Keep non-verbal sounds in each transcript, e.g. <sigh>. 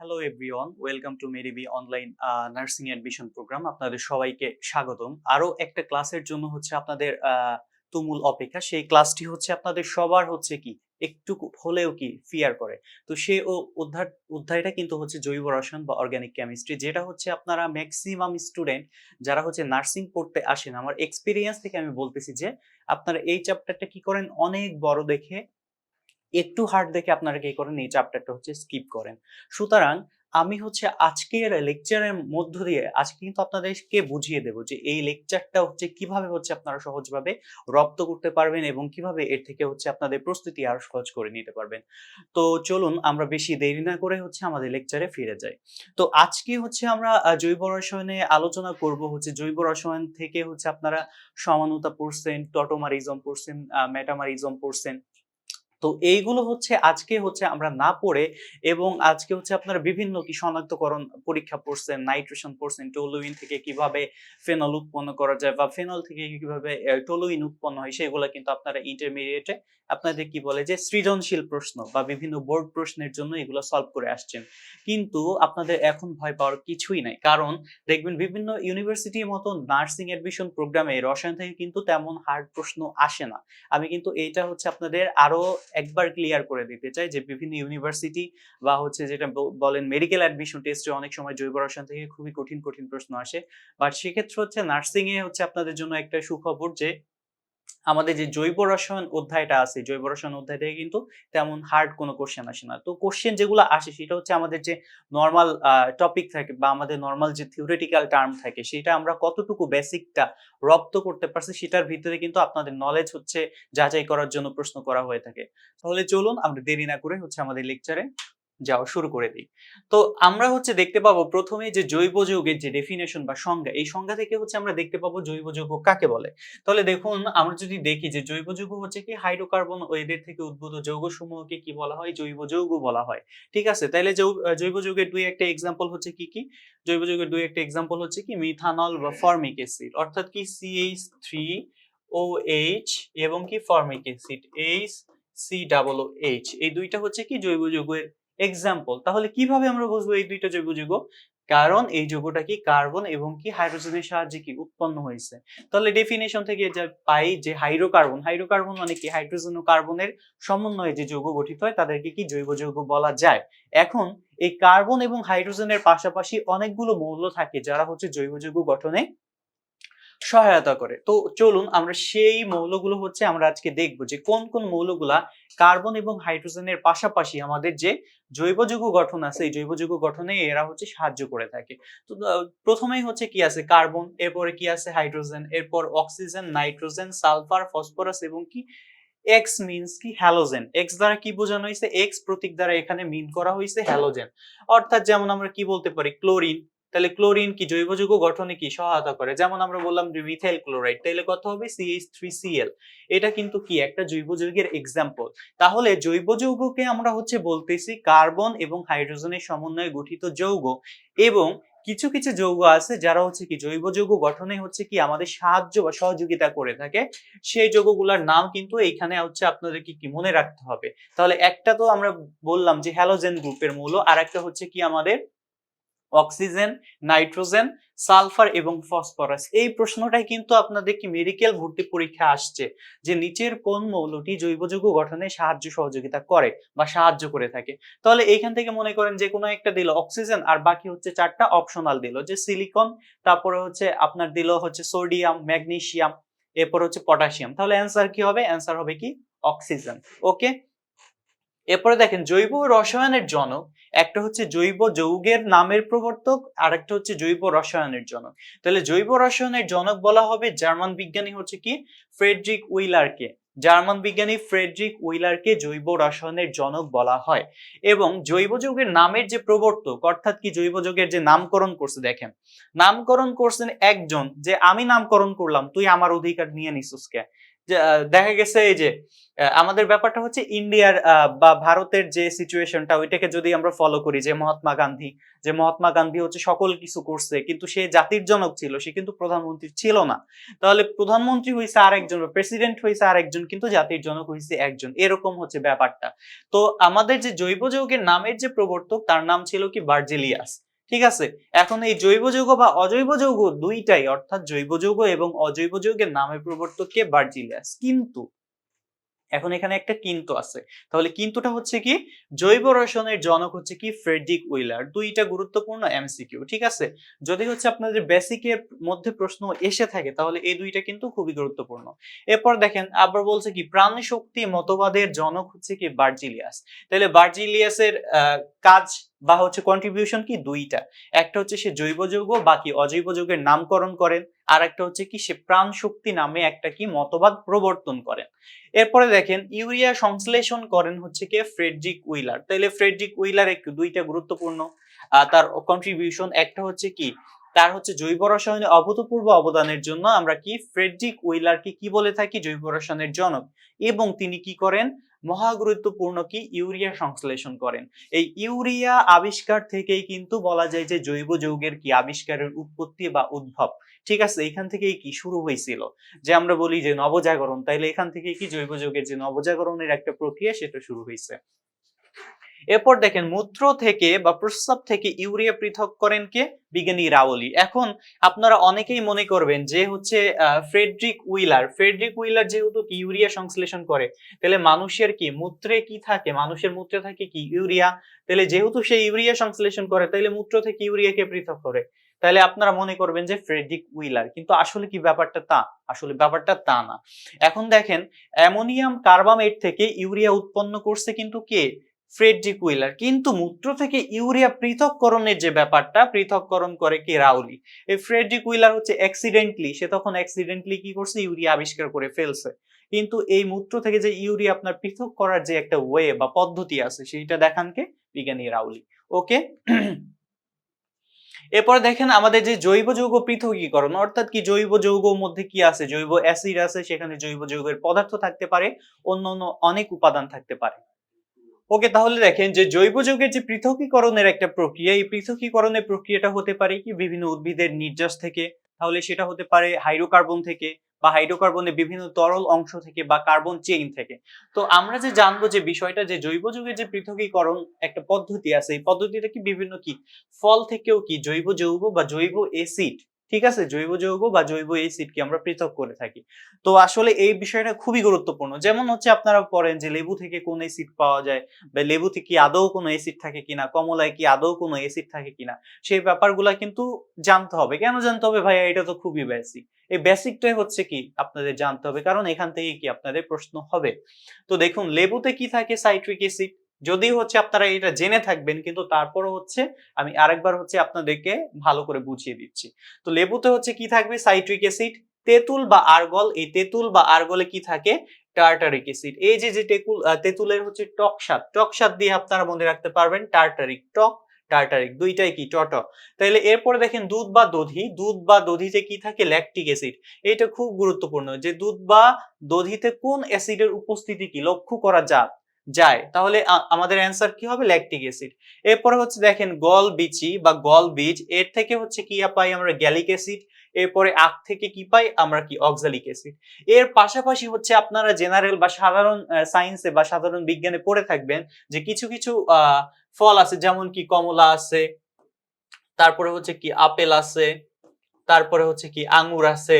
Hello everyone welcome to মেরিবি online nursing admission programme আপনাদের সবাইকে স্বাগতম। আরও একটা ক্লাসের জন্য হচ্ছে আপনাদের তুমুল অপেক্ষা। সেই ক্লাসটি হচ্ছে আপনাদের সবার হচ্ছে কি, একটু হলেও কি ফিয়ার করে। তো সে ও- অধ্যায় অধ্যায়টা কিন্তু হচ্ছে জৈব রসায়ন বা অর্গানিক কেমিস্ট্রি যেটা হচ্ছে আপনারা ম্যাক্সিমাম স্টুডেন্ট যারা হচ্ছে নার্সিং পড়তে আসেন, আমার এক্সপিরিয়েন্স থেকে আমি বলতেছি যে আপনারা এই চ্যাপ্টারটা কি করেন? অনেক বড় দেখে একটু হার্ড দেখে আপনারা কি করেন, এই চ্যাপ্টারটা হচ্ছে স্কিপ করেন। সুতরাং আমি হচ্ছে আজকের লেকচারের মধ্য দিয়ে, আজকে কিন্তু আপনাদেরকে বুঝিয়ে দেব যে এই লেকচারটা হচ্ছে কীভাবে হচ্ছে আপনারা সহজভাবে রপ্ত করতে পারবেন এবং কীভাবে এর থেকে হচ্ছে আপনাদের প্রস্তুতি আরও সহজ করে নিতে পারবেন। তো চলুন, আমরা বেশি দেরি না করে হচ্ছে আমাদের লেকচারে ফিরে যাই। তো আজকে হচ্ছে আমরা জৈব রসায়নে আলোচনা করব হচ্ছে, জৈব রসায়ন থেকে হচ্ছে আপনারা সমানতা পড়ছেন টটোমারিজম পড়ছেন মেটামারিজম পড়ছেন। তো এইগুলো হচ্ছে আজকে হচ্ছে আমরা না পড়ে এবং আজকে হচ্ছে আপনারা বিভিন্ন কি শনাক্তকরণ পরীক্ষা পড়ছেন, নাইট্রেশন পড়ছেন, টলুইন থেকে কীভাবে ফেনল উৎপন্ন করা যায় বা ফেনল থেকে কীভাবে টলুইন উৎপন্ন হয় সেগুলো কিন্তু আপনারা ইন্টারমিডিয়েটে আপনাদের কি বলে যে সৃজনশীল প্রশ্ন বা বিভিন্ন বোর্ড প্রশ্নের জন্য এগুলো সলভ করে আসছেন। কিন্তু আপনাদের এখন ভয় পাওয়ার কিছুই নাই। কারণ দেখবেন বিভিন্ন ইউনিভার্সিটির মতো নার্সিং এডমিশন প্রোগ্রামে রসায়ন থেকে কিন্তু তেমন হার্ড প্রশ্ন আসে না। আমি কিন্তু এইটা হচ্ছে আপনাদের আরও একবার ক্লিয়ার করে দিতে চাই যে বিভিন্ন ইউনিভার্সিটি বা হচ্ছে যেটা বলেন মেডিকেল অ্যাডমিশন টেস্টে অনেক সময় জৈব রসায়ন থেকে খুবই কঠিন কঠিন প্রশ্ন আসে। বাট সেক্ষেত্রে হচ্ছে নার্সিংয়ে হচ্ছে আপনাদের জন্য একটা সুখবর যে আমাদের যে জৈব রসায়ন অধ্যায়টা আছে, জৈব রসায়ন অধ্যায় থেকে কিন্তু তেমন হার্ড কোনো কোশ্চেন আসে না। তো কোশ্চেন যেগুলো আসে সেটা হচ্ছে আমাদের যে নর্মাল টপিক থাকে বা আমাদের নর্মাল যে থিওরিটিক্যাল টার্ম থাকে, সেটা আমরা কতটুকু বেসিকটা রপ্ত করতে পারছি সেটার ভিতরে কিন্তু আপনাদের নলেজ হচ্ছে যাচাই করার জন্য প্রশ্ন করা হয়ে থাকে। তাহলে চলুন আমরা দেরি না করে হচ্ছে আমাদের লেকচারে যাওয়া শুরু করে দিই। তো আমরা হচ্ছে দেখতে পাবো প্রথমে যে জৈব যৌগের যে ডেফিনেশন বা সংজ্ঞা, এই সংজ্ঞা থেকে হচ্ছে আমরা দেখতে পাবো জৈব যৌগ কাকে বলে। তাহলে দেখুন, আমরা যদি দেখি যে জৈব যৌগ হচ্ছে কি হাইড্রোকার্বন ও এদের থেকে উদ্ভূত যৌগ সমূহকে কি বলা হয়? জৈব যৌগ বলা হয়। ঠিক আছে? তাহলে জৈব যৌগের দুই একটা এক্সাম্পল হচ্ছে কি কি? জৈব যৌগের দুই একটা এক্সাম্পল হচ্ছে কি মিথানল বা ফর্মিক অ্যাসিড অর্থাৎ কি সিএইচ থ্রি ও এইচ এবং কি formic acid H C double H এই দুইটা হচ্ছে কি জৈব যৌগের এক্সাম্পল তাহলে কীভাবে আমরা বুঝব এই দুইটা জৈব যৌগ? কারণ এই যৌগটা কি কার্বন এবং কি হাইড্রোজেনের সাহায্যে কি উৎপন্ন হয়েছে? তাহলে ডেফিনেশন থেকে যা পাই যে হাইড্রোকার্বন হাইড্রোকার্বন মানে কি? হাইড্রোজেন ও কার্বনের সমন্বয়ে যে যৌগ গঠিত হয়, তাদেরকে কি জৈব যৌগ বলা যায়? এখন এই কার্বন এবং হাইড্রোজেনের পাশাপাশি অনেকগুলো মৌল থাকে, যারা হচ্ছে জৈব যৌগ গঠনে সহায়তা করে। তো চলুন আমরা সেই মৌলগুলো হচ্ছে আমরা আজকে দেখব যে কোন কোন মৌলগুলা কার্বন এবং হাইড্রোজেনের পাশাপাশি আমাদের যে জৈব যৌগ গঠন আছে, এই জৈব যৌগ গঠনে এরা হচ্ছে সাহায্য করে থাকে। তো প্রথমেই হচ্ছে কি আছে? কার্বন, এরপরে কি আছে? হাইড্রোজেন, এরপর অক্সিজেন, নাইট্রোজেন, সালফার, ফসফরাস এবং কি? এক্স মিনস কি? হ্যালোজেন। এক্স দ্বারা কি বোঝানো হয়েছে? এক্স প্রতীক দ্বারা এখানে মিন করা হয়েছে হ্যালোজেন। অর্থাৎ যেমন আমরা কি বলতে পারি? ক্লোরিন। তাহলে ক্লোরিন কি জৈব যৌগ গঠনে কি সহায়তা করে? যেমন আমরা বললাম যে মিথাইল ক্লোরাইড তাহলে কত হবে সিএইচ থ্রি সিএল এটা কিন্তু কি? একটা জৈব যৌগের এক্সাম্পল তাহলে জৈব যৌগকে আমরা হচ্ছে বলতেছি কার্বন এবং হাইড্রোজেনের সমন্বয়ে গঠিত যৌগ এবং কিছু কিছু যৌগ আছে যারা হচ্ছে কি জৈব যৌগ গঠনে হচ্ছে কি আমাদের সাহায্য বা সহযোগিতা করে থাকে। সেই যৌগগুলোর নাম কিন্তু এইখানে হচ্ছে আপনাদেরকে কি মনে রাখতে হবে। তাহলে একটা তো আমরা বললাম যে হ্যালোজেন গ্রুপের মৌল আর একটা হচ্ছে কি আমাদের অক্সিজেন, নাইট্রোজেন, সালফার এবং ফসফরাস। এই প্রশ্নটাই কিন্তু আপনাদের কি মেডিকেল ভর্তি পরীক্ষা আসছে যে নিচের কোন মৌলটি জৈব যৌগ গঠনে সাহায্য সহযোগিতা করে বা সাহায্য করে থাকে। তাহলে এইখান থেকে মনে করেন যে কোনো একটা দিল অক্সিজেন আর বাকি হচ্ছে চারটা অপশনাল দিল, যে সিলিকন, তারপরে হচ্ছে আপনার দিল হচ্ছে সোডিয়াম, ম্যাগনেসিয়াম, এরপর হচ্ছে পটাশিয়াম। তাহলে অ্যান্সার কি হবে? অ্যান্সার হবে কি? অক্সিজেন। ওকে? এরপরে দেখেন জৈব রসায়নের জনক, একটা হচ্ছে জৈব যৌগের নামের প্রবর্তক আর একটা হচ্ছে জৈব রসায়নের জনক। তাহলে জৈব রসায়নের জনক বলা হবে জার্মান বিজ্ঞানী হচ্ছে কি? ফ্রেডরিক উইলারকে। জার্মান বিজ্ঞানী ফ্রেডরিক উইলারকে জৈব রসায়নের জনক বলা হয়। এবং জৈব যৌগের নামের যে প্রবর্তক, অর্থাৎ কি জৈব যৌগের যে নামকরণ করছে, দেখেন। নামকরণ করছেন একজন যে, আমি নামকরণ করলাম, তুই আমার অধিকার নিয়ে নিছিস কে? দেখা গেছে এই যে আমাদের ব্যাপারটা হচ্ছে ইন্ডিয়ার বা ভারতের যে সিচুয়েশনটা ওইটাকে যদি আমরা ফলো করি, যে মহাত্মা গান্ধী, যে মহাত্মা গান্ধী হচ্ছে সকল কিছু করছে, কিন্তু সে জাতির জনক ছিল, সে কিন্তু প্রধানমন্ত্রী ছিল না। তাহলে প্রধানমন্ত্রী হয়েছে আরেকজন প্রেসিডেন্ট হয়েছে আরেকজন, কিন্তু জাতির জনক হয়েছে একজন, এরকম হচ্ছে ব্যাপারটা। তো আমাদের যে জৈব যৌগের নামের যে প্রবর্তক, তার নাম ছিল কি বার্জিলিয়াস। ঠিক আছে? এখন এই জৈব যৌগ বা অজৈব যৌগ দুইটাই, অর্থাৎ জৈব যৌগ এবং অজৈব যৌগের নামের প্রবর্তক বার্জিলিয়াস। কিন্তু, এখন এখানে একটা কিন্তু আছে। তাহলে কিন্তুটা হচ্ছে কি? জৈব রসায়নের জনক হচ্ছে কি? Friedrich Wohler. দুইটা গুরুত্বপূর্ণ এমসিকিউ, ঠিক আছে? যদি হচ্ছে আপনাদের বেসিকের মধ্যে প্রশ্ন এসে থাকে, তাহলে এই দুইটা কিন্তু খুবই গুরুত্বপূর্ণ। এরপর দেখেন, আবার বলছে কি? প্রাণ শক্তি মতবাদের জনক হচ্ছে কি? বার্জিলিয়াস। তাহলে বার্জিলিয়াসের কাজ বা হচ্ছে কন্ট্রিবিউশন কি? দুইটা। একটা হচ্ছে সে জৈব যৌগ, বাকি অজৈব যৌগের নামকরণ করেন। আর একটা হচ্ছে কি? সে প্রাণ শক্তি নামে একটা কি? মতবাদ প্রবর্তন করেন। এরপরে দেখেন, ইউরিয়া সংশ্লেষণ করেন হচ্ছে কি? Friedrich Wohler. তাহলে ফ্রেডরিক উইলার একটু দুইটা গুরুত্বপূর্ণ। তার কন্ট্রিবিউশন একটা হচ্ছে কি? তার হচ্ছে জৈব রসায়নে অভূতপূর্ব অবদানের জন্য আমরা কি? ফ্রেডরিক উইলারকে কি বলে থাকি? জৈব রসায়নের জনক। এবং তিনি কি করেন? মহা গুরুত্বপূর্ণ কি? ইউরিয়া সংশ্লেষণ করেন। এই ইউরিয়া আবিষ্কার থেকেই কিন্তু বলা যায় যে জৈব যৌগের কি আবিষ্কারের উৎপত্তি বা উদ্ভব। ঠিক আছে, এখান থেকেই কি শুরু হয়েছিল? যে আমরা বলি যে নবজাগরণ, তাইলে এখান থেকে কি জৈব যৌগের যে নবজাগরণের একটা প্রক্রিয়া সেটা শুরু হয়েছে। এরপর দেখেন, মূত্র থেকে বা প্রস্রাব থেকে ইউরিয়া পৃথক করেন কে? বিজ্ঞানী রাওলি। এখন আপনারা অনেকেই মনে করবেন যে হচ্ছে ফ্রেডরিক উইলার। ফ্রেডরিক উইলার যেহেতু কি ইউরিয়া সংশ্লেষণ করে, তাহলে মানুষের কি মূত্রে কি থাকে? মানুষের মূত্রে থাকে কি ইউরিয়া? তাহলে যেহেতু সে ইউরিয়া সংশ্লেষণ করে, তাহলে মূত্র থেকে ইউরিয়াকে পৃথক করে? তাহলে আপনারা মনে করবেন যে ফ্রেডরিক উইলার। কিন্তু আসলে কি ব্যাপারটা তা? আসলে ব্যাপারটা তা না। এখন দেখেন, অ্যামোনিয়াম কার্বামেট থেকে ইউরিয়া উৎপন্ন করছে কিন্তু কে? ফ্রেডরিক উইলার কিন্তু মূত্র থেকে ইউরিয়া পৃথককরণের যে ব্যাপারটা, পৃথককরণ করে কে? রাউলি। এই ফ্রেডরিক উইলার হচ্ছে অ্যাক্সিডেন্টলি সে তখন অ্যাক্সিডেন্টলি কি করছে? ইউরিয়া আবিষ্কার করে ফেলছে। কিন্তু এই মূত্র থেকে যে ইউরিয়া আপনার পৃথক করার যে একটা ওয়ে বা পদ্ধতি আছে, সেইটা দেখান কে? বিজ্ঞানী রাউলি। ওকে? এরপর দেখেন আমাদের যে জৈব যৌগ পৃথকীকরণ, অর্থাৎ কি জৈব যৌগ মধ্যে কি আছে? জৈব অ্যাসিড আছে, সেখানে জৈব যৌগের পদার্থ থাকতে পারে অন্য অন্য অনেক উপাদান থাকতে পারে। ওকে তাহলে দেখেন যে জৈব যৌগের যে পৃথকীকরণের একটা প্রক্রিয়া, এই পৃথকীকরণের প্রক্রিয়াটা হতে পারে কি বিভিন্ন উদ্ভিদের নির্যাস থেকে, তাহলে সেটা হতে পারে হাইড্রোকার্বন থেকে বা হাইড্রোকার্বনের বিভিন্ন তরল অংশ থেকে বা কার্বন চেইন থেকে। তো আমরা যে জানব যে বিষয়টা যে জৈব যৌগের যে পৃথকীকরণ একটা পদ্ধতি আছে, এই পদ্ধতিটা কি বিভিন্ন কি? ফল থেকেও কি জৈব যৌগ বা জৈব এসিড ঠিক আছে? জৈব যৌগ বা জৈব এসিডকে আমরা পৃথক করে থাকি। তো আসলে এই বিষয়টা খুবই গুরুত্বপূর্ণ। যেমন হচ্ছে আপনারা পড়েন যে লেবু থেকে কোন অ্যাসিড পাওয়া যায় বা লেবুতে কি আদৌ কোনো এসিড থাকে কিনা, কমলায় কি আদৌ কোনো এসিড থাকে কিনা, সেই ব্যাপারগুলা কিন্তু জানতে হবে। কেন জানতে হবে ভাইয়া? এটা তো খুবই বেসিক এই বেসিকটাই হচ্ছে কি? আপনাদের জানতে হবে। কারণ এখান থেকে কি আপনাদের প্রশ্ন হবে। তো দেখুন, লেবুতে কি থাকে? সাইট্রিক অ্যাসিড যদি হচ্ছে আপনারা এটা জেনে থাকবেন, কিন্তু তারপরও হচ্ছে আমি আরেকবার হচ্ছে আপনাদেরকে ভালো করে বুঝিয়ে দিচ্ছি। তো লেবুতে হচ্ছে কি থাকবে? সাইট্রিক অ্যাসিড, তেঁতুল বা আর্গল, এই তেঁতুল বা আর্গলে কি থাকে? Tartaric acid. এই যে যে তেঁতুল তেঁতুলের হচ্ছে টক স্বাদ টক স্বাদ দিয়ে আপনারা মনে রাখতে পারবেন টার্টারিক টক, টার্টারিক দুইটাই কি? টট। তাহলে এরপরে দেখেন দুধ বা দধি, দুধ বা দধিতে কি থাকে? Lactic acid. এটা খুব গুরুত্বপূর্ণ যে দুধ বা দধিতে কোন অ্যাসিডের উপস্থিতি কি? লক্ষ্য করা যায় যায়। তাহলে আমাদের অ্যান্সার কি হবে? ল্যাকটিক অ্যাসিড এরপরে হচ্ছে দেখেন, গল বিচি বা গল বীজ, এর থেকে হচ্ছে কি পাই আমরা? গ্যালিক অ্যাসিড এরপরে আখ থেকে কি পাই? আমরা কি? অক্সালিক অ্যাসিড এর পাশাপাশি হচ্ছে আপনারা জেনারেল বা সাধারণ সায়েন্সে বা সাধারণ বিজ্ঞানে পড়ে থাকবেন যে কিছু কিছু ফল আছে, যেমন কি কমলা আছে, তারপরে হচ্ছে কি আপেল আছে, তারপরে হচ্ছে কি আঙুর আছে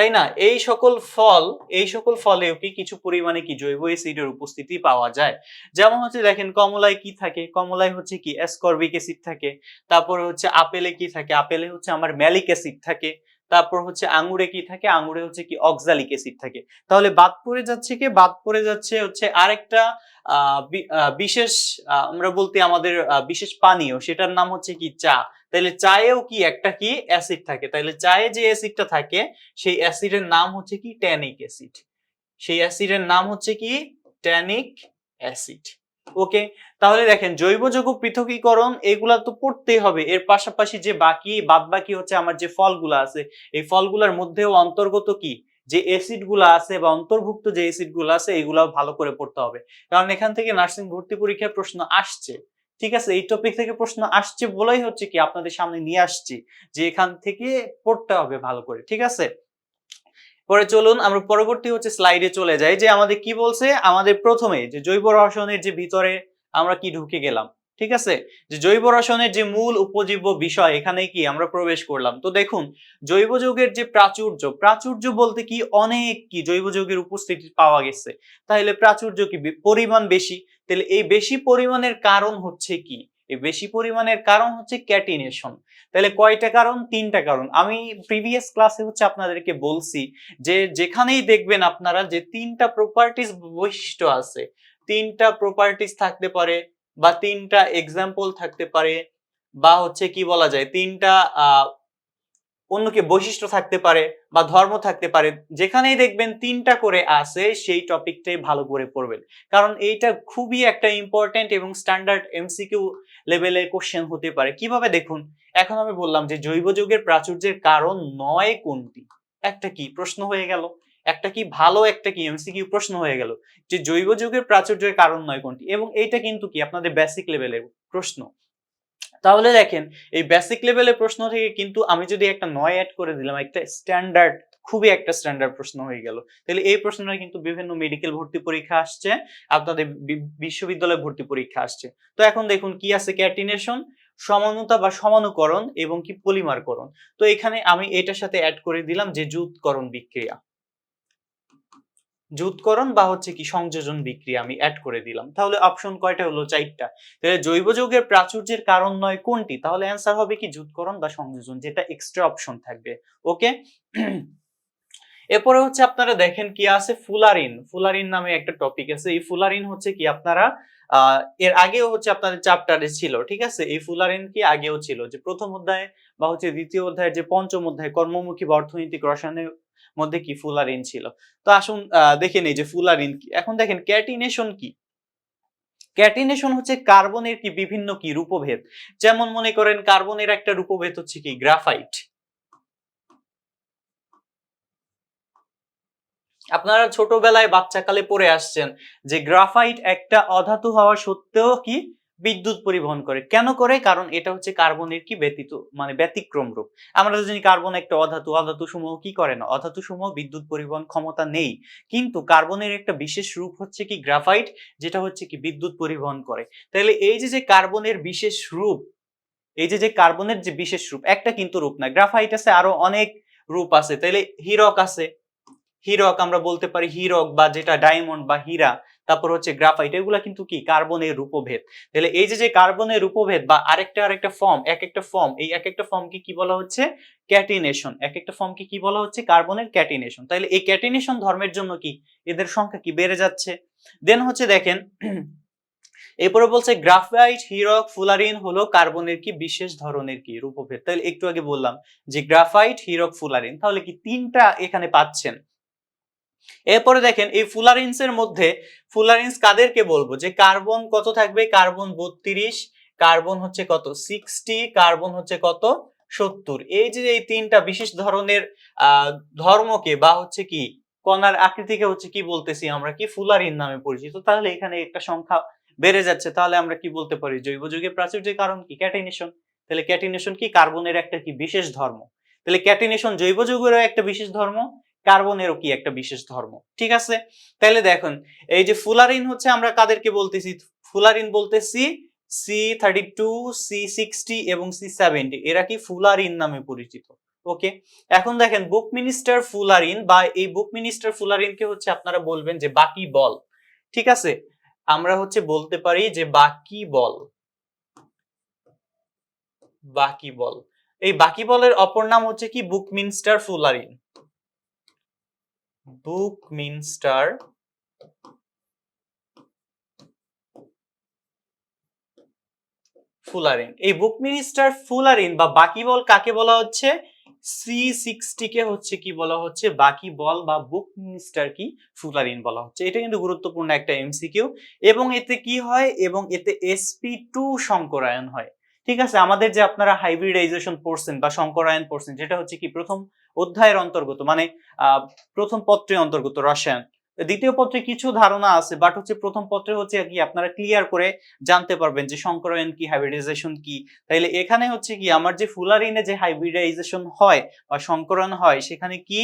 তাই না? এই সকল ফল, এই সকল ফলেও কি কিছু পরিমাণে কি জৈব অ্যাসিডের উপস্থিতি পাওয়া যায়? যেমন হচ্ছে দেখেন, কমলায় কি থাকে? কমলায় হচ্ছে কি অ্যাসকর্বিক অ্যাসিড থাকে। তারপরে হচ্ছে আপেলে কি থাকে? আপেলে হচ্ছে আমার ম্যালিক অ্যাসিড থাকে। তারপর হচ্ছে আঙুরে কি থাকে? আঙুরে হচ্ছে কি অক্সালিক অ্যাসিড থাকে। তাহলে বাদ পড়ে যাচ্ছে কি? বাদ পড়ে যাচ্ছে হচ্ছে আরেকটা বিশেষ আমরা বলতে আমাদের বিশেষ পানীয়, সেটার নাম হচ্ছে কি চা। তাহলে চায়েও কি একটা কি অ্যাসিড থাকে। তাহলে চায়ে যে অ্যাসিডটা থাকে, সেই অ্যাসিডের নাম হচ্ছে কি ট্যানিক অ্যাসিড সেই অ্যাসিডের নাম হচ্ছে কি ট্যানিক অ্যাসিড ওকে তাহলে দেখেন, জৈব যৌগ পৃথকীকরণ, এগুলা তো পড়তেই হবে। এর পাশাপাশি যে বাকি বাদ বাকি হচ্ছে আমার যে ফলগুলো আছে, এই ফলগুলোর মধ্যেও অন্তর্গত কি? যে অ্যাসিডগুলো আছে বা অন্তর্ভুক্ত যে অ্যাসিডগুলো আছে এগুলো ভালো করে পড়তে হবে। কারণ এখান থেকে নার্সিং ভর্তি পরীক্ষায় প্রশ্ন আসছে। ঠিক আছে? এই টপিক থেকে প্রশ্ন আসছে বলেই হচ্ছে কি আপনাদের সামনে নিয়ে আসছি যে এখান থেকে পড়তে হবে ভালো করে। ঠিক আছে? পরে চলুন, আমরা পরবর্তী হচ্ছে স্লাইডে চলে যাই যে আমাদের কি বলছে? আমাদের প্রথমে যে জৈব রসায়নের যে ভিতরে আমরা কি ঢুকে গেলাম। ঠিক আছে? যে জৈব রসায়নের যে মূল উপজীব্য বিষয় এখানে কি আমরা প্রবেশ করলাম। তো দেখুন, জৈব যৌগের যে প্রাচুর্য প্রাচুর্য বলতে কি অনেক কি জৈব যৌগের উপস্থিতি পাওয়া গেছে। তাহলে প্রাচুর্য কি পরিমাণ বেশি? তাহলে এই বেশি পরিমাণের কারণ হচ্ছে কি? এই বেশি পরিমাণের কারণ হচ্ছে ক্যাটিনেশন। তাহলে কয়টা কারণ? তিনটা কারণ। আমি প্রিভিয়াস ক্লাসে হচ্ছে আপনাদেরকে বলছি যে, যেখানেই দেখবেন আপনারা যে তিনটা প্রপার্টিস বৈশিষ্ট্য আছে, তিনটা প্রপার্টিস থাকতে পারে বা তিনটা এক্সাম্পল থাকতে পারে, বা হচ্ছে কি বলা যায়, তিনটা আহ অন্য কি বৈশিষ্ট্য থাকতে পারে বা ধর্ম থাকতে পারে, যেখানেই দেখবেন তিনটা করে আছে, সেই টপিকটাই ভালো করে পড়বেন। কারণ এইটা খুবই একটা ইম্পর্টেন্ট এবং স্ট্যান্ডার্ড এমসিকিউ লেভেলের কোশ্চেন হতে পারে। কীভাবে দেখুন? এখন আমি বললাম যে জৈব যৌগের প্রাচুর্যের কারণ নয় কোনটি? একটা কি? প্রশ্ন হয়ে গেল। একটা কি ভালো, একটা কি এমসিকিউ প্রশ্ন হয়ে গেল যে জৈব যুগের প্রাচুর্যের কারণ নয় কোনটি এবং এইটা কিন্তু কি আপনাদের বেসিক লেভেলের প্রশ্ন। তাহলে দেখেন, এই বেসিক লেভেলের প্রশ্ন থেকে কিন্তু আমি যদি একটা নয় অ্যাড করে দিলাম, একটা স্ট্যান্ডার্ড খুবই একটা স্ট্যান্ডার্ড প্রশ্ন হয়ে গেল। তাহলে এই প্রশ্নটা কিন্তু বিভিন্ন মেডিকেল ভর্তি পরীক্ষা আসছে, আপনাদের বিশ্ববিদ্যালয় ভর্তি পরীক্ষা আসছে। তো এখন দেখুন কি আছে ক্যাটিনেশন সমানতা বা সমানুকরণ এবং কি পলিমারকরণ তো এখানে আমি এটার সাথে অ্যাড করে দিলাম যে জুতকরণ বিক্রিয়া। জুতকরণ বা হচ্ছে কি সংযোজন বিক্রিয়া আমি অ্যাড করে দিলাম। তাহলে অপশন কয়টা হলো চারটা? তাহলে জৈব যৌগের প্রাচুর্যের কারণ নয় কোনটি? তাহলে অ্যান্সার হবে কি জুতকরণ বা সংযোজন, যেটা এক্সট্রা অপশন থাকবে। ওকে <clears throat> এরপরে হচ্ছে আপনারা দেখেন কি আছে ফুলারিন। ফুলারিন নামে একটা টপিক আছে। এই ফুলারিন হচ্ছে কি আপনারা এর আগেও হচ্ছে আপনাদের চ্যাপ্টারে ছিল, ঠিক আছে? এই ফুলারিন কি আগেও ছিল? যে প্রথম অধ্যায় বা হচ্ছে দ্বিতীয় অধ্যায় যে পঞ্চম অধ্যায় কর্মমুখী বা অর্থনৈতিক রসায়নের মধ্যে কি ফুলারিন ছিল? তো আসুন দেখে নেই যে ফুলারিন কি। এখন দেখেন, ক্যাটিনেশন কি? ক্যাটিনেশন হচ্ছে কার্বনের কি বিভিন্ন কি রূপভেদ? যেমন মনে করেন, কার্বনের একটা রূপভেদ হচ্ছে কি? গ্রাফাইট। আপনারা ছোটবেলায় বাচ্চাকালে পড়ে আসছেন যে গ্রাফাইট একটা অধাতু হওয়া সত্ত্বেও কি বিদ্যুৎ পরিবহন করে। কেন করে? কারণ এটা হচ্ছে কার্বনের কি ব্যতীত মানে ব্যতিক্রম রূপ। আমরা জানি কার্বন একটা অধাতু অধাতু সমূহ কি করে না? অধাতু সমূহ বিদ্যুৎ পরিবহন ক্ষমতা নেই। কিন্তু কার্বনের একটা বিশেষ রূপ হচ্ছে কি গ্রাফাইট, যেটা হচ্ছে কি বিদ্যুৎ পরিবহন করে। তাহলে এই যে যে কার্বনের বিশেষ রূপ, এই যে যে কার্বনের যে বিশেষ রূপ, একটা কিন্তু রূপ না। গ্রাফাইট আছে, আরও অনেক রূপ আছে। তাহলে হিরক আছে হিরক আমরা বলতে পারি হিরক বা যেটা ডায়মন্ড বা হীরা, তারপর হচ্ছে গ্রাফাইট, এগুলা কিন্তু কি? কার্বনের রূপভেদ। তাহলে এই যে যে কার্বনের রূপভেদ বা আরেকটা আরেকটা ফর্ম এক একটা ফর্ম এই এক একটা ফর্মকে কি বলা হচ্ছে? ক্যাটিনেশন এক একটা ফর্মকে কি বলা হচ্ছে? কার্বনের ক্যাটিনেশন তাহলে এই ক্যাটিনেশন ধর্মের জন্য কি? এদের সংখ্যা কি বেড়ে যাচ্ছে? দেন হচ্ছে দেখেন, এরপরে বলছে গ্রাফাইট, হিরক, ফুলারিন হলো কার্বনের কি? বিশেষ ধরনের কি? রূপভেদ। তাহলে একটু আগে বললাম যে গ্রাফাইট, হিরক, ফুলারিন, তাহলে কি তিনটা এখানে পাচ্ছেন? এরপরে দেখেন, এই ফুলারিন্স এর মধ্যে, ফুলারিন্স কাদেরকে বলব? যে কার্বন কত থাকবে? কার্বন বত্রিশ, কার্বন হচ্ছে কত? সিক্সটি, কার্বন হচ্ছে কত? সত্তর। এই যে এই তিনটা বিশেষ ধরনের ধর্মকে বা হচ্ছে কি, কণার আকৃতিকে হচ্ছে কি বলতেছি আমরা কি? ফুলারিন নামে পরিচিত। তাহলে এখানে একটা সংখ্যা বেড়ে যাচ্ছে। তাহলে আমরা কি বলতে পারি? জৈব যুগের প্রাচুর্যের কারণ কি? ক্যাটিনেশন। তাহলে ক্যাটিনেশন কি? কার্বনের একটা কি বিশেষ ধর্ম? তাহলে ক্যাটিনেশন জৈব যুগেরও একটা বিশেষ ধর্ম? কার্বনেরও কি একটা বিশেষ ধর্ম, ঠিক আছে? তাহলে দেখুন, এই যে ফুলারিন হচ্ছে আমরা কাদেরকে বলতেছি? ফুলারিন বলতেছি C thirty two C sixty এবং সি সেভেন্টি এরা কি ফুলারিন নামে পরিচিত, ওকে? এখন দেখেন বুক মিনিস্টার ফুলারিন বা এই বুক মিনিস্টার ফুলারিনকে হচ্ছে আপনারা বলবেন যে বাকি বল, ঠিক আছে? আমরা হচ্ছে বলতে পারি যে বাকি বল বাকি বল, এই বাকি বলের অপর নাম হচ্ছে কি? বুকমিনস্টার ফুলারিন বুকমিনস্টার ফুলারিন এই বুকমিনিস্টার ফুলারিন বা বাকি বল কাকে বলা হচ্ছে? সি সিক্সটি কে হচ্ছে কি বলা হচ্ছে? বাকি বল বা বুক মিনিস্টার কি? ফুলারিন বলা হচ্ছে। এটা কিন্তু গুরুত্বপূর্ণ একটা এমসিকিউ এবং এতে কি হয়? এবং এতে এসপি টু সংকরায়ন হয়। ঠিক আছে, আমাদের যে আপনারা হাইব্রিডাইজেশন পড়ছেন বা সংকরায়ন পড়ছেন, যেটা হচ্ছে কি প্রথম অধ্যায়ের অন্তর্গত মানে প্রথম পত্রের অন্তর্গত রসায়ন। দ্বিতীয় পত্রে কিছু ধারণা আছে বাট হচ্ছে প্রথম পত্রে হচ্ছে কি আপনারা ক্লিয়ার করে জানতে পারবেন যে সংকরায়ন কি হাইব্রিডাইজেশন কি। তাইলে এখানে হচ্ছে কি, আমার যে ফুলারিনে যে হাইব্রিডাইজেশন হয় বা সংকরণ হয়, সেখানে কি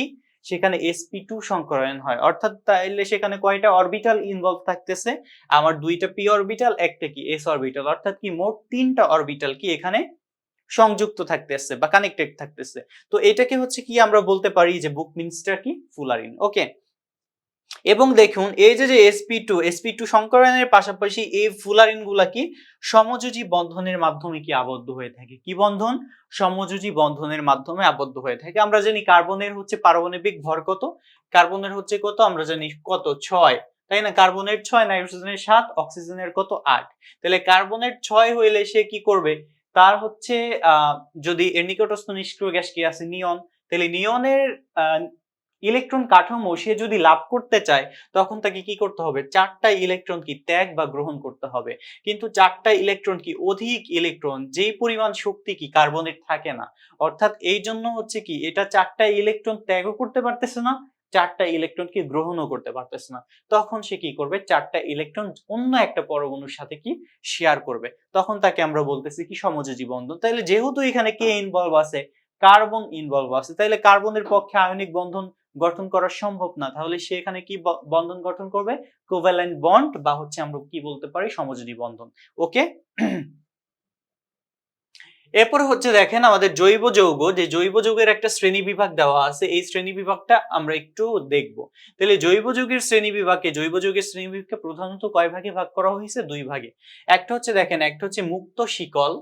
সেখানে এসপি টু সংকরণ হয়। অর্থাৎ তাইলে সেখানে কয়টা অরবিটাল ইনভলভ থাকতেছে? আমার দুইটা পি অরবিটাল একটা কি এস অরবিটাল অর্থাৎ কি মোট তিনটা অরবিটাল কি এখানে সংযুক্ত থাকতেছে বা কানেক্টেড থাকতেছে। তো এটাকে হচ্ছে কি আমরা বলতে পারি যে বুক মিনিস্টার কি? ফুলারিন ওকে এবং দেখুন এই যে যে এসপি টু sp2 টু সংকরণের পাশাপাশি এই ফুলারিনগুলা কি? সমযোজী বন্ধনের মাধ্যমে কি আবদ্ধ হয়ে থাকে? কি বন্ধন? সমযোজী বন্ধনের মাধ্যমে আবদ্ধ হয়ে থাকে। আমরা জানি কার্বনের হচ্ছে পারমাণবিক ভর কত? কার্বনের হচ্ছে কত? আমরা জানি কত? ছয়। তাই না? কার্বনের ছয় নাইট্রোজেনের সাত অক্সিজেনের কত? আট। তাহলে কার্বনের ছয় হইলে সে কি করবে? তার হচ্ছে আহ, যদি এর নিকটস্থ নিষ্ক্রিয় গ্যাস কি আছে? নিয়ন। তাহলে নিয়নের ইলেকট্রন কাঠামো সে যদি লাভ করতে চায়, তখন তাকে কি করতে হবে? চারটা ইলেকট্রন কি ত্যাগ বা গ্রহণ করতে হবে। কিন্তু চারটা ইলেকট্রন কি অধিক ইলেকট্রন? যেই পরিমাণ শক্তি কি কার্বনের থাকে না। অর্থাৎ এই জন্য হচ্ছে কি, এটা চারটা ইলেকট্রন ত্যাগও করতে পারতেছে না, চারটা ইলেকট্রন কি গ্রহণও করতে পারতেছে না। তখন সে কি করবে? চারটা ইলেকট্রন অন্য একটা পরমাণুর সাথে কি শেয়ার করবে। তখন তাকে আমরা বলতেছি কি সমযোজী বন্ধন তাহলে যেহেতু এখানে কে ইনভলভ আছে কার্বন ইনভলভ আছে তাহলে কার্বনের পক্ষে আয়নিক বন্ধন গঠন করা সম্ভব না। তাহলে সে এখানে কি বন্ধন গঠন করবে? কোভ্যালেন্ট বন্ড বা হচ্ছে আমরা কি বলতে পারি? সমযোজী বন্ধন। ওকে? এরপরে হচ্ছে দেখেন আমাদের জৈব যৌগ, যে জৈব যৌগের একটা শ্রেণি বিভাগ দেওয়া আছে, এই শ্রেণি বিভাগটা আমরা একটু দেখব। তাহলে জৈব যৌগের শ্রেণি বিভাগে, জৈব যৌগের শ্রেণি বিভাগকে প্রধানত কয় ভাগে ভাগ করা হয়েছে? দুই ভাগে। একটা হচ্ছে দেখেন, একটা হচ্ছে মুক্ত শিকল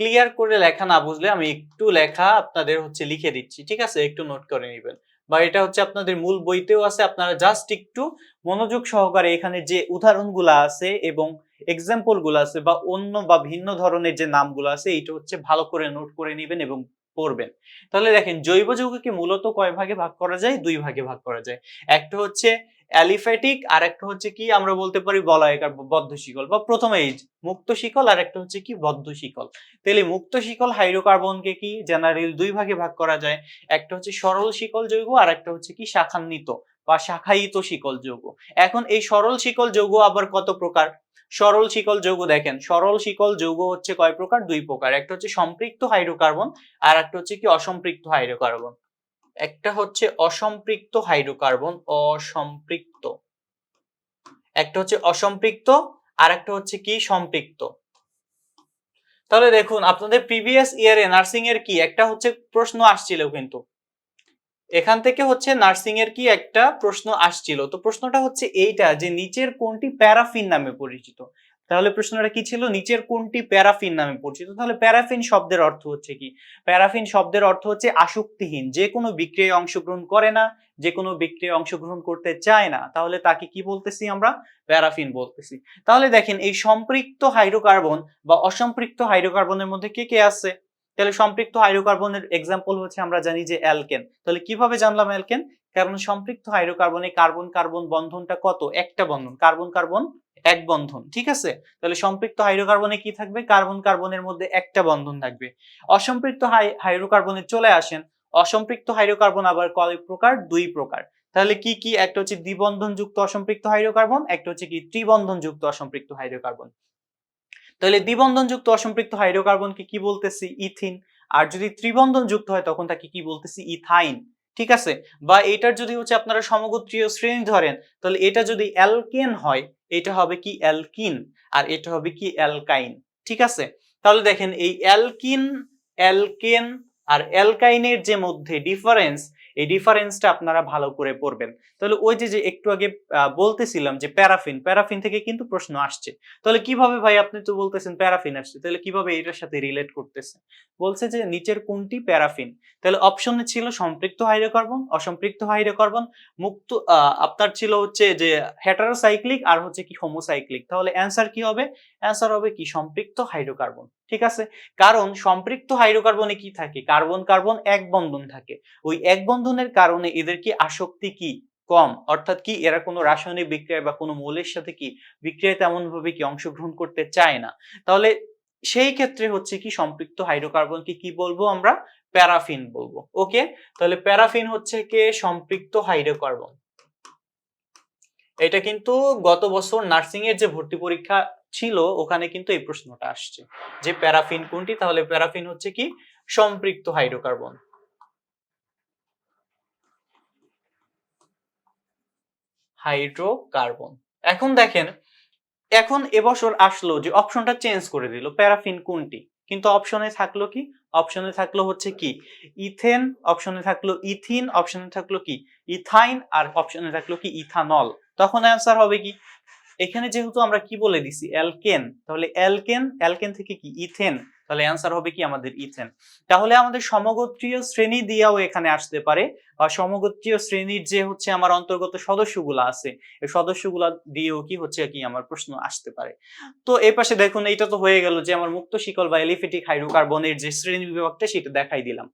ক্লিয়ার করে লেখা না বুঝলে আমি একটু লেখা আপনাদের হচ্ছে লিখে দিচ্ছি, ঠিক আছে? একটু নোট করে নেবেন। বা এটা হচ্ছে আপনাদের মূল বইতেও আছে, আপনারা জাস্ট একটু মনোযোগ সহকারে এখানে যে উদাহরণগুলো আছে এবং এক্সাম্পলগুলো আছে বা অন্য বা ভিন্ন ধরনের যে নামগুলো আছে, এইটা হচ্ছে ভালো করে নোট করে নেবেন এবং পড়বেন। তাহলে দেখেন, জৈব যৌগকে মূলত কয় ভাগে ভাগ করা যায়? দুই ভাগে ভাগ করা যায়। একটা হচ্ছে অ্যালিফ্যাটিক আর একটা হচ্ছে কি আমরা বলতে পারি বলয়াকার বদ্ধ শিকল বা প্রথমে এই মুক্ত শিকল আর একটা হচ্ছে কি বদ্ধ শিকল। তাহলে মুক্ত শিকল হাইড্রোকার্বনকে কি জেনারেল দুই ভাগে ভাগ করা যায়? একটা হচ্ছে সরল শিকল যৌগ আর একটা হচ্ছে কি শাখান্বিত বা শাখায়িত শিকল যৌগ। এখন এই সরল শিকল যৌগ আবার কত প্রকার? সরল শিকল যৌগ দেখেন, সরল শিকল যৌগ হচ্ছে কয় প্রকার? দুই প্রকার। একটা হচ্ছে সম্পৃক্ত হাইড্রোকার্বন আর একটা হচ্ছে কি অসম্পৃক্ত হাইড্রোকার্বন। একটা হচ্ছে অসম্পৃক্ত হাইড্রোকার্বন, অসম্পৃক্ত। একটা হচ্ছে অসম্পৃক্ত আর একটা হচ্ছে কি? সম্পৃক্ত। তাহলে দেখুন, আপনাদের প্রিভিয়াস ইয়ারে নার্সিং এর কি? একটা হচ্ছে প্রশ্ন আসছিল কিন্তু। এখান থেকে হচ্ছে নার্সিং এর কি? একটা প্রশ্ন আসছিল। তো প্রশ্নটা হচ্ছে এইটা, যে নিচের কোনটি প্যারাফিন নামে পরিচিত? তাহলে প্রশ্নটা কি ছিল? নিচের কোনটি প্যারাফিন নামে পরিচিত? তাহলে প্যারাফিন শব্দের অর্থ হচ্ছে কি? প্যারাফিন শব্দের অর্থ হচ্ছে আসক্তিহীন। যে কোনো বিক্রিয়ায় অংশগ্রহণ করে না, যে কোনো বিক্রিয়ায় অংশগ্রহণ করতে চায় না, তাহলে তাকে কি বলতেছি আমরা? প্যারাফিন বলতেছি। তাহলে দেখেন, এই সম্পৃক্ত হাইড্রোকার্বন বা অসম্পৃক্ত হাইড্রোকার্বনের মধ্যে কে কে আছে? তাহলে সম্পৃক্ত হাইড্রোকার্বনের এক্সাম্পল হচ্ছে আমরা জানি যে অ্যালকেন। তাহলে কীভাবে জানলাম অ্যালকেন? কারণ সম্পৃক্ত হাইড্রোকার্বনে কার্বন কার্বন বন্ধনটা কত? একটা বন্ধন কার্বন কার্বন এক বন্ধন, ঠিক আছে? তাহলে সম্পৃক্ত হাইড্রোকার্বনে কি থাকবে? কার্বন কার্বনের মধ্যে একটা বন্ধন থাকবে। অসম্পৃক্ত হাই- হাইড্রোকার্বনে চলে আসেন, অসম্পৃক্ত হাইড্রোকার্বন আবার কয় প্রকার? দুই প্রকার। তাহলে কি কি? একটা হচ্ছে দ্বিবন্ধন যুক্ত অসম্পৃক্ত হাইড্রোকার্বন, একটা হচ্ছে কি? ত্রিবন্ধন যুক্ত অসম্পৃক্ত হাইড্রোকার্বন। তাহলে দ্বিবন্ধন যুক্ত অসম্পৃক্ত হাইড্রোকার্বনকে কি বলতেছি? ইথিন। আর যদি ত্রিবন্ধন যুক্ত হয়, তখন তাকে কি বলতেছি? ইথাইন। ঠিক আছে? বা এটার যদি হচ্ছে আপনারা সমগোত্রীয় শ্রেণি ধরেন, তাহলে এটা যদি অ্যালকেন হয় এটা হবে কি অ্যালকিন আর এটা হবে কি অ্যালকাইন, ঠিক আছে? তাহলে দেখেন এই অ্যালকিন, অ্যালকেন আর অ্যালকাইনের যে মধ্যে ডিফারেন্স এই ডিফারেন্সটা আপনারা ভালো করে পড়বেন। তাহলে ওই যে যে একটু আগে বলতেছিলাম যে প্যারাফিন প্যারাফিন থেকে কিন্তু প্রশ্ন আসছে। তাহলে কীভাবে ভাই আপনি তো বলতেছেন প্যারাফিন আসছে, তাহলে কীভাবে এটার সাথে রিলেট করতেছে? বলছে যে নিচের কোনটি প্যারাফিন তাহলে অপশনে ছিল সম্পৃক্ত হাইড্রোকার্বন অসম্পৃক্ত হাইড্রোকার্বন মুক্ত আপনার ছিল হচ্ছে যে হেটারোসাইক্লিক আর হচ্ছে কি হোমোসাইক্লিক তাহলে অ্যান্সার কি হবে? অ্যান্সার হবে কি সম্পৃক্ত হাইড্রোকার্বন ঠিক আছে? কারণ সম্পৃক্ত হাইড্রোকার্বনে কি থাকে? কার্বন কার্বন এক বন্ধন থাকে। ওই এক বন্ধনের কারণে এদের কি আসক্তি কি কম? অর্থাৎ কি এরা কোনো রাসায়নিক বিক্রিয়া বা কোনো মৌলের সাথে কি বিক্রিয়ায় তেমন ভাবে কি অংশগ্রহণ করতে চায় না? তাহলে সেই ক্ষেত্রে হচ্ছে কি সম্পৃক্ত হাইড্রোকার্বনকে কি বলব আমরা? প্যারাফিন বলব। ওকে? তাহলে প্যারাফিন হচ্ছে কে? সম্পৃক্ত হাইড্রোকার্বন। এটা কিন্তু গত বছর নার্সিং এর যে ভর্তি পরীক্ষা ছিল, ওখানে কিন্তু এই প্রশ্নটা আসছে যে প্যারাফিন কোনটি? তাহলে প্যারাফিন হচ্ছে কি? সম্পৃক্ত হাইড্রোকার্বন। হাইড্রোকার্বন। এখন দেখেন, এখন এবছর আসলো যে অপশনটা চেঞ্জ করে দিল, প্যারাফিন কোনটি? কিন্তু অপশনে থাকল কি? অপশনে থাকল হচ্ছে কি? ইথেন, অপশনে থাকল ইথিন, অপশনে থাকল কি? ইথাইন, আর অপশনে থাকল কি? ইথানল। তখন অ্যান্সার হবে কি? এখানে যেহেতু আমরা কি বলে দিছি? অ্যালকেন। তাহলে অ্যালকেন অ্যালকেন থেকে কি? ইথেন। তাহলে অ্যান্সার হবে কি আমাদের ইথেন তাহলে আমাদের সমগোত্রীয় শ্রেণি দিয়েও এখানে আসতে পারে। বা সমগোত্রীয় শ্রেণির যে হচ্ছে আমার অন্তর্গত সদস্যগুলো আছে, এই সদস্যগুলা দিয়েও কি হচ্ছে কি আমার প্রশ্ন আসতে পারে। তো এই পাশে দেখুন এটা তো হয়ে গেল যে আমার মুক্ত শিকল বা এলিফেটিক হাইড্রোকার্বনের যে শ্রেণি বিভাগটা সেটা দেখাই দিলাম।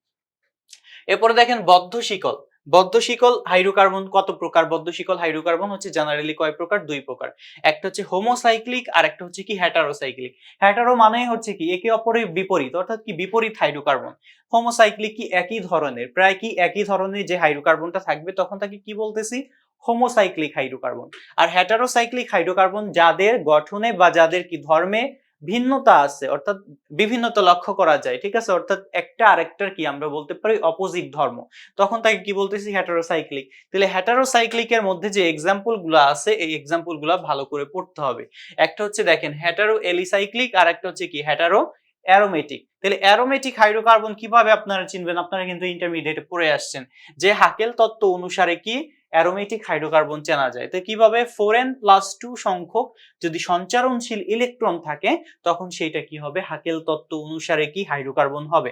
এরপরে দেখেন বদ্ধ শিকল। বদ্ধ শিকল হাইড্রোকার্বন কত প্রকার? বদ্ধ শিকল হাইড্রোকার্বন হচ্ছে জেনারেলি কয় প্রকার? দুই প্রকার। একটা হচ্ছে হোমোসাইক্লিক আর একটা হচ্ছে কি হ্যাটারোসাইক্লিক হ্যাটারো মানে হচ্ছে কি? একে অপরের বিপরীত, অর্থাৎ কি বিপরীত হাইড্রোকার্বন। হোমোসাইক্লিক কি একই ধরনের, প্রায় কি একই ধরনের যে হাইড্রোকার্বনটা থাকবে, তখন তাকে কি বলতেছি? হোমোসাইক্লিক হাইড্রোকার্বন। আর হ্যাটারোসাইক্লিক হাইড্রোকার্বন যাদের গঠনে বা যাদের কি ধর্মে ভিন্নতা আছে, অর্থাৎ বিভিন্নতা লক্ষ্য করা যায়, ঠিক আছে? অর্থাৎ একটা আরেকটার কি আমরা বলতে পারি অপোজিট ধর্ম। তখন তাকে কি বলতেছি? হ্যাটারোসাইক্লিক তাহলে হ্যাটারোসাইক্লিকের মধ্যে যে এক্সাম্পলগুলো আছে, এই এক্সাম্পলগুলো ভালো করে পড়তে হবে। একটা হচ্ছে দেখেন হ্যাটারো এলিসাইক্লিক আর একটা হচ্ছে কি? হ্যাটারো অ্যারোমেটিক তাহলে অ্যারোমেটিক হাইড্রোকার্বন কীভাবে আপনারা চিনবেন? আপনারা কিন্তু ইন্টারমিডিয়েটে পড়ে আসছেন। যে হাকেল তত্ত্ব অনুসারে কি? অ্যারোমেটিক হাইড্রোকার্বন চেনা যায়। তো কীভাবে ফোর এন প্লাস টু সংখ্যক যদি সঞ্চারণশীল ইলেকট্রন থাকে, তখন সেইটা কি হবে? হাকেল তত্ত্ব অনুসারে কি হাইড্রোকার্বন হবে?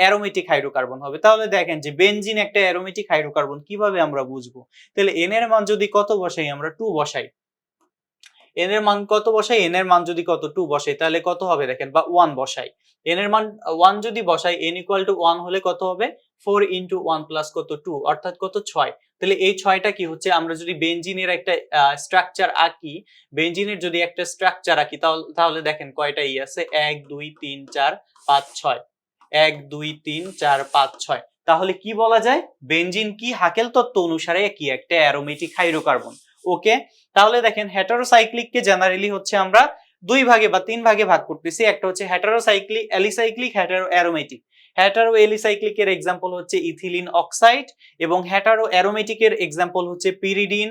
অ্যারোমেটিক হাইড্রোকার্বন হবে। তাহলে দেখেন যে বেনজিন একটা অ্যারোমেটিক হাইড্রোকার্বন কীভাবে আমরা বুঝব? তাহলে এন এর মান যদি কত বসাই? আমরা টু বসাই। এন এর মান কত বসাই? এন এর মান যদি কত টু বসাই, তাহলে কত হবে? দেখেন বা ওয়ান বসাই। এন এর মান ওয়ান যদি বসাই এন ইকুয়াল টু ওয়ান হলে কত হবে? ফোর ইন্টু ওয়ান প্লাস কত টু, অর্থাৎ কত ছয়। তাহলে এই ছয়টা কি হচ্ছে? আমরা যদি বেঞ্জিনের একটা স্ট্রাকচার আঁকি, বেঞ্জিনের যদি একটা স্ট্রাকচার আঁকি, তাহলে দেখেন কয়টা ই আছে? এক, দুই, তিন, চার, পাঁচ, ছয়। এক, দুই, তিন, চার, পাঁচ, ছয়। তাহলে কি বলা যায়? বেঞ্জিন কি হাকেল তত্ত্ব অনুসারে কি একটা অ্যারোমেটিক হাইড্রোকার্বন। ওকে? তাহলে দেখেন হেটারোসাইক্লিককে জেনারেলি হচ্ছে আমরা দুই ভাগে বা তিন ভাগে ভাগ করতেছি। একটা হচ্ছে heterocyclic alicyclic hetero, aromatic. Hetero এলিসাইক্লিকের example হচ্ছে ইথিলিন অক্সাইড এবং হ্যাটারো অ্যারোমেটিকের এক্সাম্পল হচ্ছে পিরিডিন,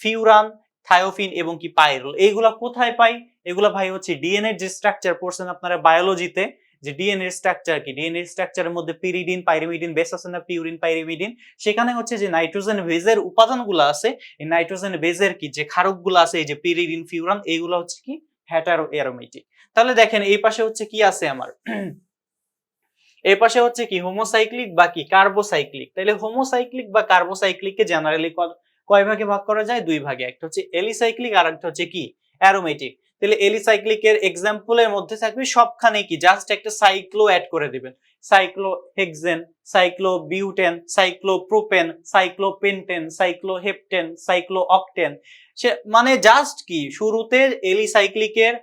ফিউরান, থায়োফিন এবং কি পাইরোল। এইগুলা কোথায় পাই? এগুলা ভাই হচ্ছে ডিএনএ যে স্ট্রাকচার পড়ছেন আপনারা বায়োলজিতে যে ডিএনএ স্ট্রাকচার কি? ডিএনএ স্ট্রাকচারের মধ্যে পিরিডিন পাইরিমিডিন বেস আছে না পিউরিন পাইরিমিডিন সেখানে হচ্ছে যে নাইট্রোজেন বেজের উপাদানগুলো আছে, এই নাইট্রোজেন বেজের কি যে ক্ষারকগুলো আছে, এই যে পিরিডিন, ফিউরান, এইগুলো হচ্ছে কি হ্যাটারো অ্যারোমেটিক তাহলে দেখেন এই পাশে হচ্ছে কি আছে আমার? এই পাশে হচ্ছে কি হোমোসাইক্লিক বা কি কার্বোসাইক্লিক তাহলে হোমোসাইক্লিক বা কার্বোসাইক্লিককে জেনারেলি কয় ভাগে ভাগ করা যায়? দুই ভাগে। একটা হচ্ছে এলিসাইক্লিক আর একটা হচ্ছে কি? অ্যারোমেটিক তাহলে এলিসাইক্লিকের এক্সাম্পলের মধ্যে থাকবে সবখানে কি? জাস্ট একটা সাইক্লো অ্যাড করে দিবেন। Cyclohexane cyclobutane cyclopropane cyclopentane cycloheptane cyclooctane সে মানে জাস্ট কি? শুরুতে এলিসাইক্লিকের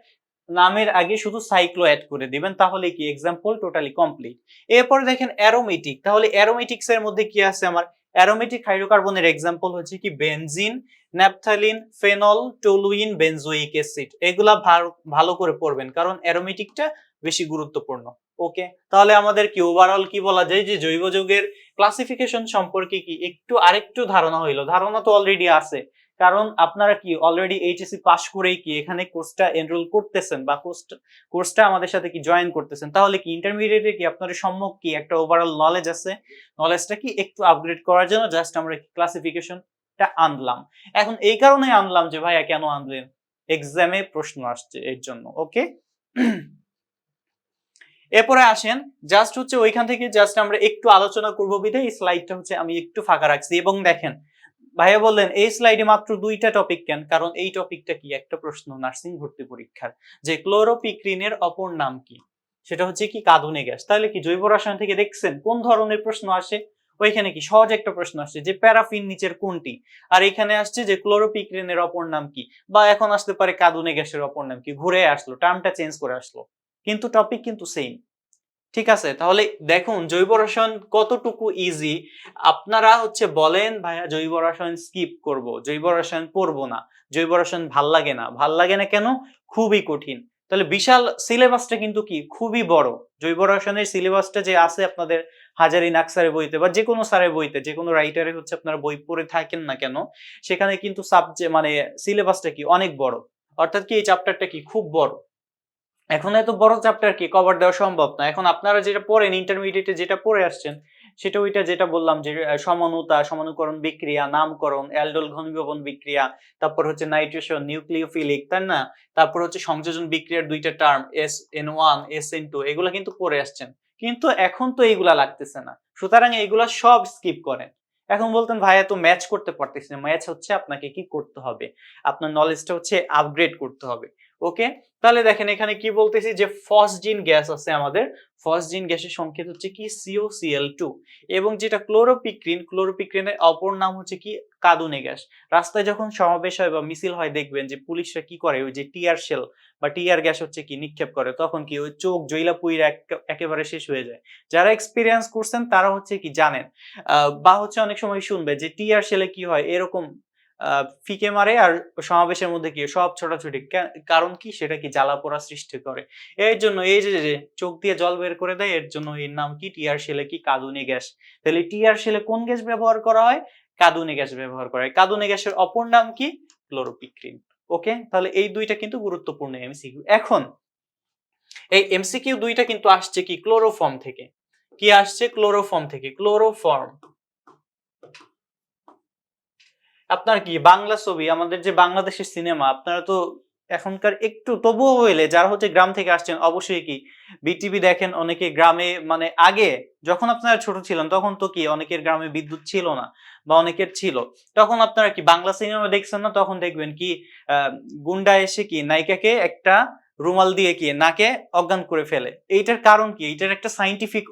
নামের আগে শুধু সাইক্লো অ্যাড করে দিবেন, তাহলে কি এক্সাম্পল টোটালি কমপ্লিট এরপরে দেখেন অ্যারোমেটিক তাহলে অ্যারোমেটিক্স এর মধ্যে কি আছে আমার? অ্যারোমেটিক হাইড্রোকার্বনের এক্সাম্পল হচ্ছে কি benzene naphthalene phenol toluene benzoic acid এগুলা ভালো করে পড়বেন, কারণ অ্যারোমেটিকটা বেশি গুরুত্বপূর্ণ। ওকে তাহলে আমাদের কি ওভারঅল কি বলা যায় যে জৈব যৌগের ক্লাসিফিকেশন সম্পর্কে কি একটু আরেকটু ধারণা হইল? ধারণা তো অলরেডি আছে। কারণ আপনারা কি অলরেডি এইচএসসি পাস করেই কি এখানে কোর্সটা এনরোল করতেছেন বা কোর্সটা আমাদের সাথে কি জয়েন করতেছেন? তাহলে কি ইন্টারমিডিয়েটে কি আপনাদের সম্মুখ কি একটা ওভারঅল নলেজ আছে? নলেজটা কি একটু আপগ্রেড করার জন্য জাস্ট আমরা ক্লাসিফিকেশনটা আনলাম। এখন এই কারণে আনলাম যে ভাইয়া কেন আনলেন? এক্সামে প্রশ্ন আসছে এর জন্য ওকে এরপরে আসেন জাস্ট হচ্ছে ওইখান থেকে জাস্ট আমরা একটু আলোচনা করব বিধায় এই স্লাইডটা হচ্ছে আমি একটু ফাঁকা রাখছি এবং দেখেন ভাইয়া বললেন, এই স্লাইডে মাত্র দুইটা টপিক কেন? কারণ এই টপিকটা কি? একটা প্রশ্ন নার্সিং ভর্তি পরীক্ষার। যে ক্লোরোপিক্রিনের অপর নাম কি? সেটা হচ্ছে কি? কাঁদুনে গ্যাস। তাহলে কি জৈব রসায়ন থেকে দেখছেন? কোন ধরনের প্রশ্ন আসে? ওইখানে কি সহজ একটা প্রশ্ন আসছে যে প্যারাফিন নিচের কোনটি? আর এখানে আসছে যে ক্লোরোপিক্রিনের অপর নাম কি? বা এখন আসতে পারে কাঁদুনে গ্যাসের অপর নাম কি? ঘুরে আসলো টার্মটা চেঞ্জ করে আসলো। কিন্তু টপিক কিন্তু সেম ঠিক আছে? তাহলে দেখুন, জৈব রসায়ন কতটুকু ইজি আপনারা হচ্ছে বলেন, ভাইয়া, জৈব রসায়ন স্কিপ করব, জৈব রসায়ন পড়ব না, জৈব রসায়ন ভালো লাগে না। ভালো লাগে না কেন? খুবই কঠিন। তাহলে বিশাল সিলেবাসটা কিন্তু কি? খুবই বড়। জৈব রসায়নের সিলেবাসটা যে আছে আপনাদের হাজারি নাকসারের বইতে বা যে কোনো স্যারের বইতে যে কোনো রাইটারে হচ্ছে আপনারা বই পড়ে থাকেন না কেন, সেখানে কিন্তু সাবজেক্ট মানে সিলেবাসটা কি? অনেক বড়। অর্থাৎ কি এই চ্যাপ্টারটা কি? খুব বড়। এখন এত বড় চ্যাপ্টার কি? কভার দেওয়া সম্ভব না। এখন আপনারা যেটা পড়েন ইন্টারমিডিয়েটে যেটা পড়ে আসছেন, সেটা ওইটা যেটা বললাম যে সমানুতা, সমানুকরণ বিক্রিয়া, নামকরণ অ্যালডোল ঘনীভবন বিক্রিয়া, তারপর হচ্ছে নাইট্রেশন, নিউক্লিওফিলিক, তাই না? তারপর হচ্ছে সংযোজন বিক্রিয়ার দুইটা term S N one S N two এগুলো কিন্তু পড়ে আসছেন। কিন্তু এখন তো এইগুলা লাগতেছে না। সুতরাং এইগুলা সব স্কিপ করেন। এখন বলতেন, ভাই, এত ম্যাচ করতে পারতেছি না। ম্যাচ হচ্ছে আপনাকে কি করতে হবে? আপনার নলেজটা হচ্ছে আপগ্রেড করতে হবে। ওকে তাহলে দেখেন, এখানে কি বলতেছি যে ফসজিন গ্যাস আছে আমাদের। ফসজিন গ্যাসের সংকেত হচ্ছে কি? সিওসিএল টু এবং যেটা ক্লোরোপিক্রিন ক্লোরোপিক্রিনের অপর নাম হচ্ছে কি? কাঁদুনে গ্যাস। রাস্তায় যখন সমাবেশ হয় বা মিছিল হয়, দেখবেন যে পুলিশরা কি করে? ওই যে টিয়ার শেল বা টিয়ার গ্যাস হচ্ছে কি? নিক্ষেপ করে। তখন কি? ওই চোখ জৈলা পুইরা একেবারে শেষ হয়ে যায়। যারা এক্সপিরিয়েন্স করছেন, তারা হচ্ছে কি জানেন? বা হচ্ছে অনেক সময় শুনবে যে টিয়ার শেলে কি হয়? এরকম ফিকে মারে আর সমাবেশের মধ্যে কি সব ছোটাছুটি। কারণ কি? সেটা কি জ্বালা পোড়া সৃষ্টি করে? এর জন্য এই যে যে চোখ দিয়ে জল বের করে দেয়, এর জন্য এর নাম কি? টিয়ার শেলে কি? কাঁদুনি গ্যাস। তাহলে টিয়ার শেলে কোন গ্যাস ব্যবহার করা হয়? কাঁদুনি গ্যাস ব্যবহার করা হয়। কাঁদুনি গ্যাসের অপর নাম কি? ক্লোরোপিক্রিন। ওকে? তাহলে এই দুইটা কিন্তু গুরুত্বপূর্ণ এমসিকিউ। এখন, এই এমসিকিউ দুইটা কিন্তু আসছে কি? ক্লোরোফর্ম থেকে। কি আসছে? ক্লোরোফর্ম থেকে। ক্লোরোফর্ম। আপনার কি বাংলা ছবি, আমাদের যে বাংলাদেশের সিনেমা, আপনারা তো এখনকার একটু তবুও হইলে যারা হচ্ছে গ্রাম থেকে আসছেন অবশ্যই কি বিটিভি দেখেন, অনেকে গ্রামে মানে আগে যখন আপনারা ছোট ছিলেন তখন তো কি অনেকের গ্রামে বিদ্যুৎ ছিল না বা অনেকের ছিল। তখন আপনারা কি বাংলা সিনেমা দেখছেন না, তখন দেখবেন কি গুন্ডা এসে কি নায়িকাকে একটা রুমাল দিয়ে কি নাকে অজ্ঞান করে ফেলে। এইটার কারণ কি? এইটার একটা সাইন্টিফিক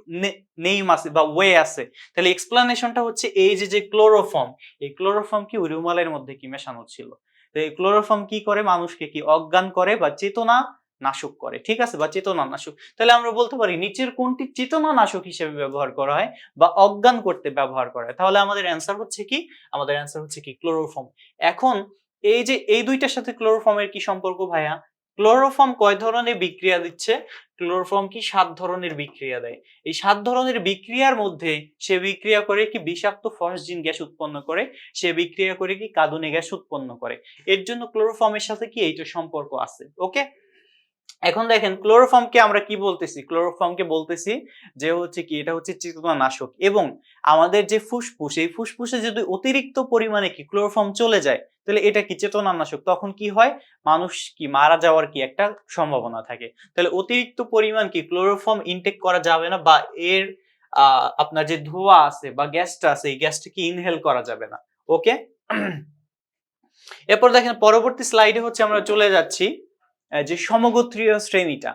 নেইম আছে বা ওয়ে আছে। তাহলে এক্সপ্লানেশনটা হচ্ছে এই যে যে ক্লোরোফর্ম এই ক্লোরোফর্ম কি ওই রুমালের মধ্যে কি মেশানো ছিল? তো এই ক্লোরোফর্ম কি করে? মানুষকে কি অজ্ঞান করে বা চেতনা নাশক করে, ঠিক আছে? বা চেতনা নাশক। তাহলে আমরা বলতে পারি নিচের কোনটি চেতনা নাশক হিসেবে ব্যবহার করা হয় বা অজ্ঞান করতে ব্যবহার করা হয়? তাহলে আমাদের অ্যান্সার হচ্ছে কি? আমাদের অ্যান্সার হচ্ছে কি ক্লোরোফর্ম এখন এই যে, এই দুইটার সাথে ক্লোরোফর্মের কি সম্পর্ক ভাইয়া? ক্লোরোফর্ম কয় ধরনের বিক্রিয়া দিচ্ছে? ক্লোরোফর্ম কি সাত ধরনের বিক্রিয়া দেয়? এই সাত ধরনের বিক্রিয়ার মধ্যে সে বিক্রিয়া করে কি বিষাক্ত ফসজিন গ্যাস উৎপন্ন করে, সে বিক্রিয়া করে কি কাঁদুনে গ্যাস উৎপন্ন করে। এর জন্য ক্লোরোফর্মের সাথে কি এইটা সম্পর্ক আছে? ওকে? এখন দেখেন ক্লোরোফর্মকে আমরা কি বলতেছি? ক্লোরোফর্মকে বলতেছি যে হচ্ছে কি, এটা হচ্ছে চেতনানাশক এবং আমাদের যে ফুসফুস, এই ফুসফুসে যদি অতিরিক্ত পরিমাণে কি ক্লোরোফর্ম চলে যায়, তাহলে এটা কি চেতনানাশক? তখন কি হয়? মানুষ কি মারা যাওয়ার কি একটা সম্ভাবনা থাকে। তাহলে অতিরিক্ত পরিমাণ কি ক্লোরোফর্ম ইনটেক করা যাবে না বা এর আপনার যে ধোঁয়া আছে বা গ্যাসটা আছে, এই গ্যাসটা কি ইনহেল করা যাবে না? ওকে এরপর দেখেন, পরবর্তী স্লাইডে হচ্ছে আমরা চলে যাচ্ছি। যে সমগোত্রীয় শ্রেণীটা।